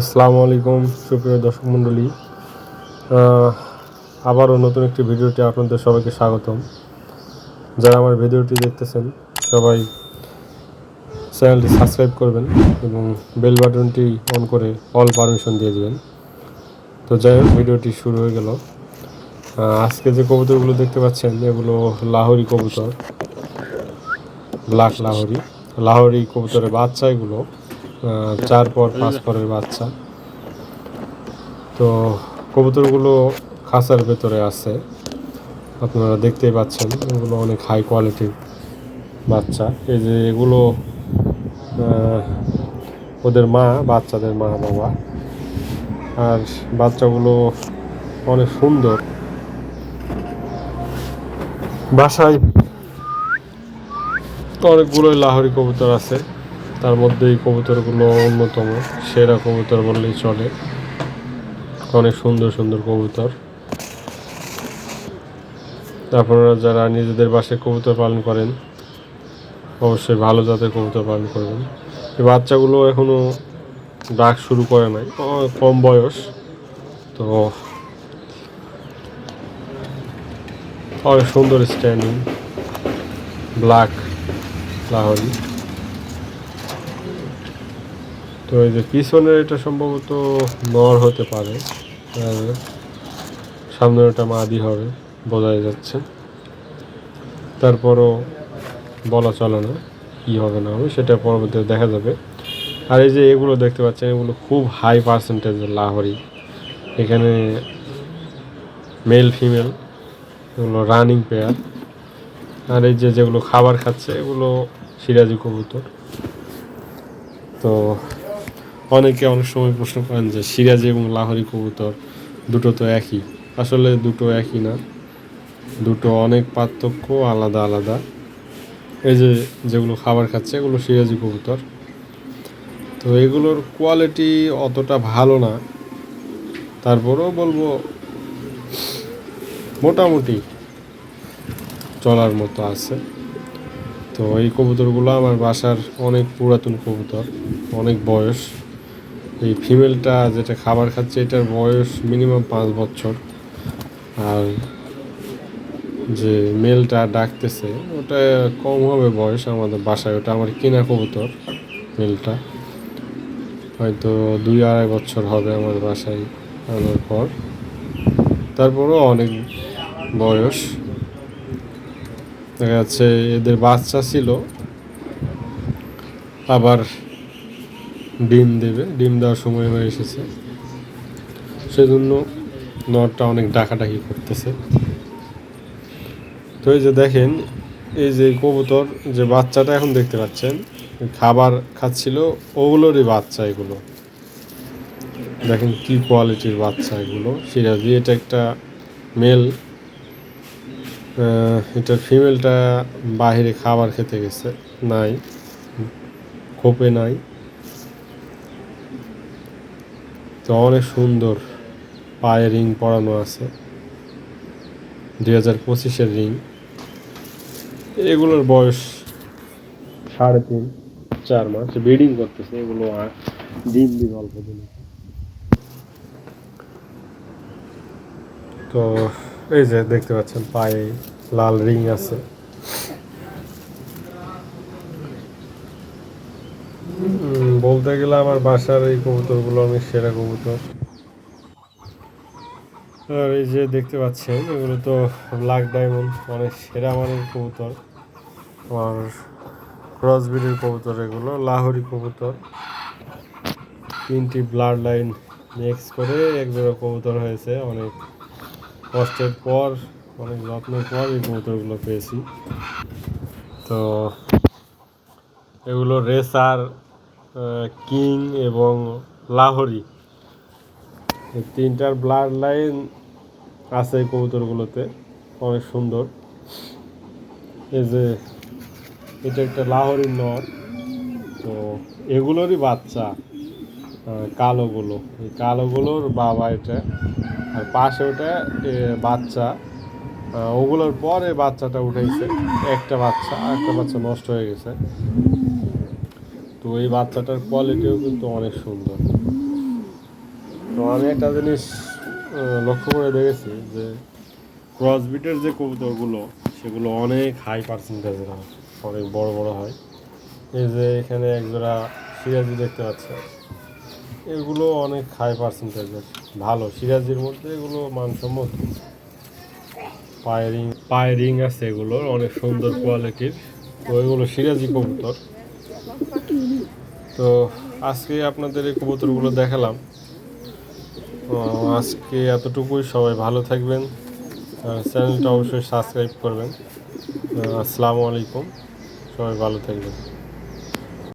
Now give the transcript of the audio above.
আসসালামু আলাইকুম, সুপ্রিয় দর্শক মণ্ডলী। আবারও নতুন একটি ভিডিওতে আপনাদের সবাইকে স্বাগতম। যারা আমার ভিডিওটি দেখতেছেন, সবাই চ্যানেলটি সাবস্ক্রাইব করবেন এবং বেল বাটনটি অন করে অল পারমিশন দিয়ে দেবেন। তো যাই হোক, ভিডিওটি শুরু হয়ে গেল। আজকে যে কবুতরগুলো দেখতে পাচ্ছেন, এগুলো লাহোরি কবুতর। ব্ল্যাক লাহোরি। লাহোরি কবুতরের বাচ্চা এগুলো চার পর পাঁচ পরের বাচ্চা। তো কবুতরগুলো খাঁচার ভেতরে আছে। আপনারা দেখতেই পাচ্ছেন, এগুলো অনেক হাই কোয়ালিটির বাচ্চা। এই যে এগুলো ওদের মা, বাচ্চাদের মা বাবা। আর বাচ্চাগুলো অনেক সুন্দর। বাসায় অনেকগুলোই লাহোরি কবুতর আছে। তার মধ্যে এই কবুতরগুলো অন্যতম, সেরা কবুতর বললেই চলে। অনেক সুন্দর সুন্দর কবুতর। আপনারা যারা নিজেদের বাসায় কবুতর পালন করেন, অবশ্যই ভালো জাতের কবুতর পালন করবেন। এই বাচ্চাগুলো এখনও ডাক শুরু করে নাই কম বয়স, তো অনেক সুন্দর স্ট্যান্ডিং ব্ল্যাক লাহরি। তো এই যে পিছনের এটা সম্ভবত নর হতে পারে। আর সামনের ওটা মাদি হবে, বোঝাই যাচ্ছে। তারপরও বলা চলে না কী হবে না হবে, সেটা পরবর্তীতে দেখা যাবে। আর এই যে এগুলো দেখতে পাচ্ছেন, এগুলো খুব হাই পার্সেন্টেজ লাহরি। এখানে মেল ফিমেল এগুলো রানিং পেয়ার আর এই যে যেগুলো খাবার খাচ্ছে, এগুলো সিরাজি কবুতর। তো অনেকে অনেক সময় প্রশ্ন করেন যে সিরাজি এবং লাহরি কবুতর দুটো তো একই। আসলে দুটো একই না। দুটো অনেক পার্থক্য, আলাদা আলাদা। এই যে যেগুলো খাবার খাচ্ছে, এগুলো সিরাজি কবুতর। তো এগুলোর কোয়ালিটি অতটা ভালো না। তারপরেও বলব, মোটামুটি চলার মতো আছে। তো এই কবুতরগুলো আমার বাসার অনেক পুরাতন কবুতর, অনেক বয়স। এই ফিমেলটা যেটা খাবার খাচ্ছে, এটার বয়স মিনিমাম পাঁচ বছর। আর যে মেলটা ডাকতেছে, ওটা কম হবে বয়স আমাদের বাসায়। ওটা আমার কেনা কবুতর মেলটা হয়তো দুই আড়াই বছর হবে আমার বাসায় আনার পর। তারপরও অনেক বয়স। দেখা যাচ্ছে এদের বাচ্চা ছিল। আবার ডিম দেবে। ডিম দেওয়ার সময় হয়ে এসেছে। সেজন্য নটটা অনেক ডাকাডাকি করতেছে। তো এই যে দেখেন, এই যে কবুতর, যে বাচ্চাটা এখন দেখতে পাচ্ছেন, খাবার খাচ্ছিল, ওগুলোরই বাচ্চা এগুলো। দেখেন কি কোয়ালিটির বাচ্চা এগুলো। সিরাজি, এটা একটা মেল এটা ফিমেলটা বাহিরে খাবার খেতে গেছে, নাই, খোপে নাই। তো অনেক সুন্দর পায়ে রিং পরানো আছে। দুই হাজার পঁচিশের রিং। এগুলোর বয়স সাড়ে তিন, চার মাস। ব্রিডিং করতেছে এগুলো আর ডিম দিন অল্প দিন তো এই যে দেখতে পাচ্ছেন পায়ে লাল রিং আছে। বলতে গেলে আমার বাসার এই কবুতরগুলো অনেক সেরা কবুতর। আর এই যে দেখতে পাচ্ছেন, এগুলো তো ব্ল্যাক ডায়মন্ড অনেক সেরা মানের কবুতর। আর ক্রসবিডের কবুতর এগুলো, লাহোরি কবুতর। তিনটি ব্লাড লাইন মিক্স করে এক জোড়া কবুতর হয়েছে। অনেক কষ্টের পর, অনেক যত্নের পর এই কবুতরগুলো পেয়েছি। তো এগুলো রেসার কিং এবং লাহরি। তিনটার ব্লাড লাইন আছে কবুতরগুলোতে, অনেক সুন্দর। এই যে, এটা একটা লাহোরির নর। তো এগুলোরই বাচ্চা কালোগুলো। এই কালোগুলোর বাবা এটা। আর পাশে ওটা বাচ্চা। ওগুলোর পরে বাচ্চাটা উঠেছে। একটা বাচ্চা একটা বাচ্চা নষ্ট হয়ে গেছে। তো এই বাচ্চাটার কোয়ালিটিও কিন্তু অনেক সুন্দর। তো আমি একটা জিনিস লক্ষ্য করে দেখেছি যে ক্রসবিটের যে কবুতরগুলো, সেগুলো অনেক হাই পার্সেন্টেজের হয়, অনেক বড় বড় হয়। এই যে এখানে একজোড়া সিরাজি দেখতে পাচ্ছেন এগুলো অনেক হাই পার্সেন্টেজের ভালো। সিরাজির মধ্যে এগুলো মানসম্মত। পায়েরিং পায়েরিং আছে এগুলোর, অনেক সুন্দর কোয়ালিটির তো এগুলো সিরাজি কবুতর। তো আজকে আপনাদের এই কবুতরগুলো দেখালাম। আজকে এতটুকুই, সবাই ভালো থাকবেন। চ্যানেলটা অবশ্যই সাবস্ক্রাইব করবেন। আসসালামু আলাইকুম, সবাই ভালো থাকবেন।